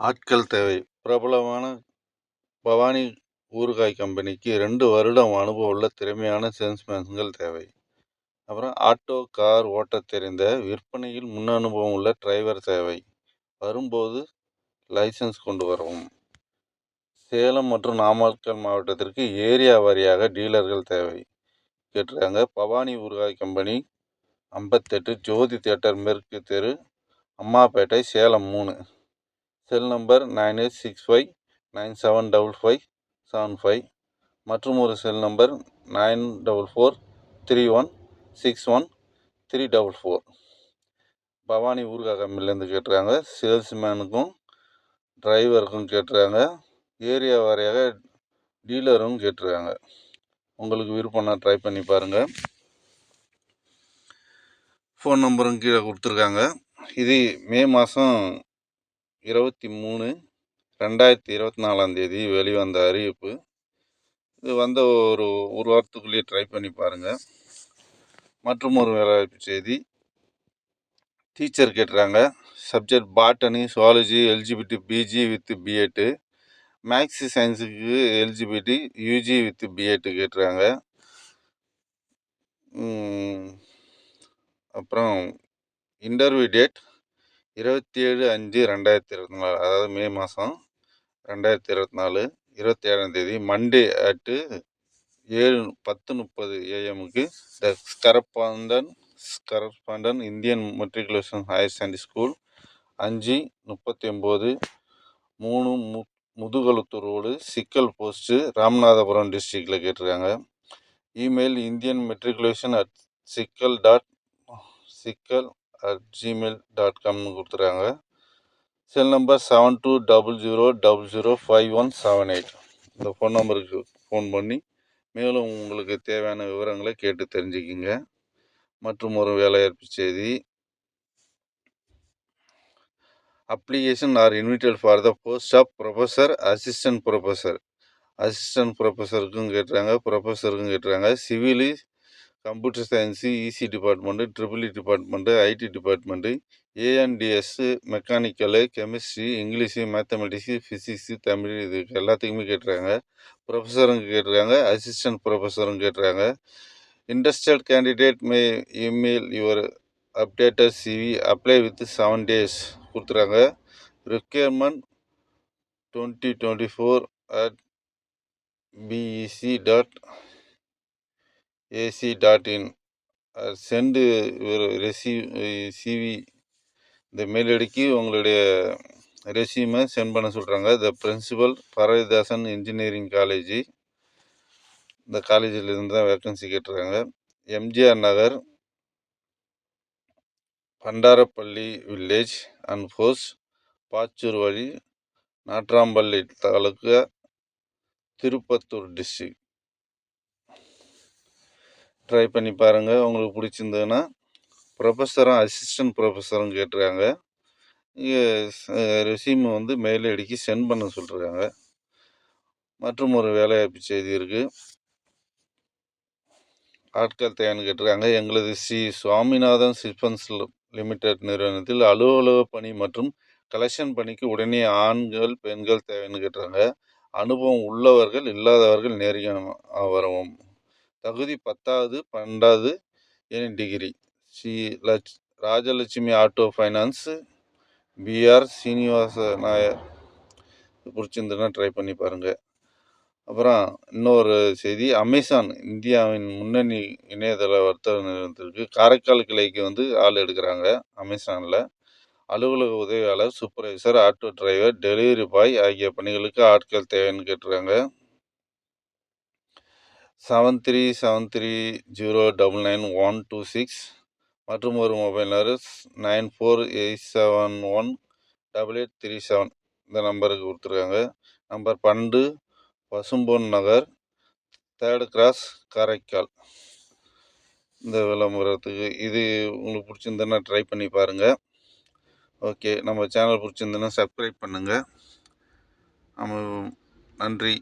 ஆட்கள் தேவை. பிரபலமான பவானி ஊறுகாய் கம்பெனிக்கு ரெண்டு வருடம் அனுபவம் உள்ள திறமையான சேல்ஸ்மேன்கள் தேவை. அப்புறம் ஆட்டோ கார் ஓட்டத் தெரிந்த விற்பனையில் முன் அனுபவம் உள்ள டிரைவர் தேவை. வரும்போது லைசன்ஸ் கொண்டு வரவும். சேலம் மற்றும் நாமக்கல் மாவட்டத்திற்கு ஏரியா வாரியாக டீலர்கள் தேவை. கேட்டிருக்காங்க பவானி ஊறுகாய் கம்பெனி ஐம்பத்தெட்டு ஜோதி தியேட்டர் மேற்கு தெரு அம்மாப்பேட்டை சேலம் மூணு. Cell number nine eight six five nine seven double five seven five மற்றும் ஒரு cell number nine double four three one six one three double four Bhavani ஊர்கா கம்பெனிலேருந்து கேட்டிருக்காங்க. சேல்ஸ்மேனுக்கும் டிரைவருக்கும் கேட்டிருக்காங்க. ஏரியா வாரியாக டீலரும் கேட்டிருக்காங்க. உங்களுக்கு விருப்பம்னா ட்ரை பண்ணி பாருங்கள் ஃபோன் நம்பரும் கீழே கொடுத்துருக்காங்க. இது மே மாதம் இருபத்தி மூணு ரெண்டாயிரத்தி இருபத்தி நாலாந்தேதி வெளிவந்த அறிவிப்பு. இது வந்த ஒரு ஒரு வாரத்துக்குள்ளேயே ட்ரை பண்ணி பாருங்கள் மற்றும் ஒரு வேலைவாய்ப்பு செய்தி. Teacher கேட்டுறாங்க subject botany zoology LGBT PG with BEd maths சயின்ஸுக்கு LGBT UG with BEd கேட்குறாங்க. அப்புறம் இன்டர்வியூ டேட் இருபத்தி ஏழு அஞ்சு ரெண்டாயிரத்தி இருபத்தி நாலு அதாவது மே மாதம் ரெண்டாயிரத்தி இருபத்தி நாலு இருபத்தி ஏழாம் தேதி மண்டே அட்டு ஏழு பத்து முப்பது ஏஎம்க்கு த ஸ்கரப்பாண்டன் ஸ்கரப்பாண்டன் Indian matriculation higher secondary school அஞ்சு முப்பத்தி ஒம்பது மூணு மு முதுகலுத்தூர் ரோடு சிக்கல் போஸ்ட்டு ராமநாதபுரம் டிஸ்ட்ரிக்டில் கேட்டிருக்காங்க. Email Indian matriculation at Sikkal dot Sikkal at Gmail dot காம்னு கொடுத்துறாங்க cell number seven two double zero double zero five one seven eight இந்த ஃபோன் நம்பருக்கு ஃபோன் பண்ணி மேலும் உங்களுக்கு தேவையான விவரங்களை கேட்டு தெரிஞ்சுக்கிங்க. மற்றும் ஒரு வேலைவாய்ப்பு செய்தி. Application are invited for the post of professor assistant professor assistant ப்ரொஃபஸருக்கும் கேட்டுறாங்க ப்ரொஃபஸருக்கும் கேட்டுறாங்க civil computer science EC department triple department IT department ஏஎன்டிஎஸ்ஸு mechanical chemistry English mathematics physics Tamil இது எல்லாத்துக்குமே கேட்டுருக்காங்க. ப்ரொஃபஸரும் கேட்டுருக்காங்க. அசிஸ்டன்ட் ப்ரொஃபஸரும் கேட்டுருக்காங்க. Interested candidate may email your updated CV apply with seven days கொடுத்துறாங்க requirement twenty twenty four at PEC dot AC dot in send ரெசி CV இந்த mail உங்களுடைய ரெசியூமை சென்ட் பண்ண சொல்கிறாங்க the principal Bharathidasan engineering college இந்த காலேஜில் இருந்து தான் வேக்கன்சி கேட்டிருக்காங்க. MGR Nagar Bandarapalli village and force Pachur வழி நாட்ராம்பள்ளி தாலுக்கா திருப்பத்தூர் டிஸ்ட்ரிக் ட்ரை பண்ணி பாருங்கள் உங்களுக்கு பிடிச்சிருந்ததுன்னா ப்ரொஃபஸரும் அசிஸ்டன்ட் ப்ரொஃபஸரும் கேட்டிருக்காங்க. ரெசியூம் வந்து மெயில் அடிக்கி சென்ட் பண்ண சொல்லிருக்காங்க. மற்றும் ஒரு வேலைவாய்ப்பு செய்தி இருக்குது ஆட்கள் தேவைன்னு கேட்டிருக்காங்க. எங்களது ஸ்ரீ சுவாமிநாதன் சிஸ்பன்ஸ் லிமிடெட் நிறுவனத்தில் அலுவலக பணி மற்றும் கலெக்ஷன் பணிக்கு உடனே ஆண்கள் பெண்கள் தேவைன்னு கேட்டுறாங்க அனுபவம் உள்ளவர்கள் இல்லாதவர்கள் நேரில் வரவும். தகுதி பத்தாவது பன்னெண்டாவது any degree Sri லட்ச் Rajalakshmi auto finance PR Srinivasa Nair. பிடிச்சிருந்துன்னா try பண்ணி பாருங்கள் அப்புறம் இன்னொரு செய்தி அமேசான் இந்தியாவின் முன்னணி இணையதள வர்த்தக நிறுவனத்திற்கு காரைக்கால் கிளைக்கு வந்து ஆள் எடுக்கிறாங்க அமேசானில் அலுவலக உதவியாளர் supervisor auto driver delivery boy ஆகிய பணிகளுக்கு ஆட்கள் தேவைன்னு கேட்டிருக்காங்க. Seven three seven three zero double nine one two six மற்றும் ஒரு mobile number nine four eight seven one double eight three seven இந்த நம்பருக்கு கொடுத்துருக்காங்க. நம்பர் பன்னெண்டு பசும்பொன் நகர் தேர்டு கிராஸ் காரைக்கால். இந்த விளம்பரத்துக்கு இது உங்களுக்கு பிடிச்சிருந்ததுன்னா ட்ரை பண்ணி பாருங்கள் ஓகே நம்ம சேனல் பிடிச்சிருந்ததுன்னா சப்ஸ்கிரைப் பண்ணுங்கள் நம்ம நன்றி.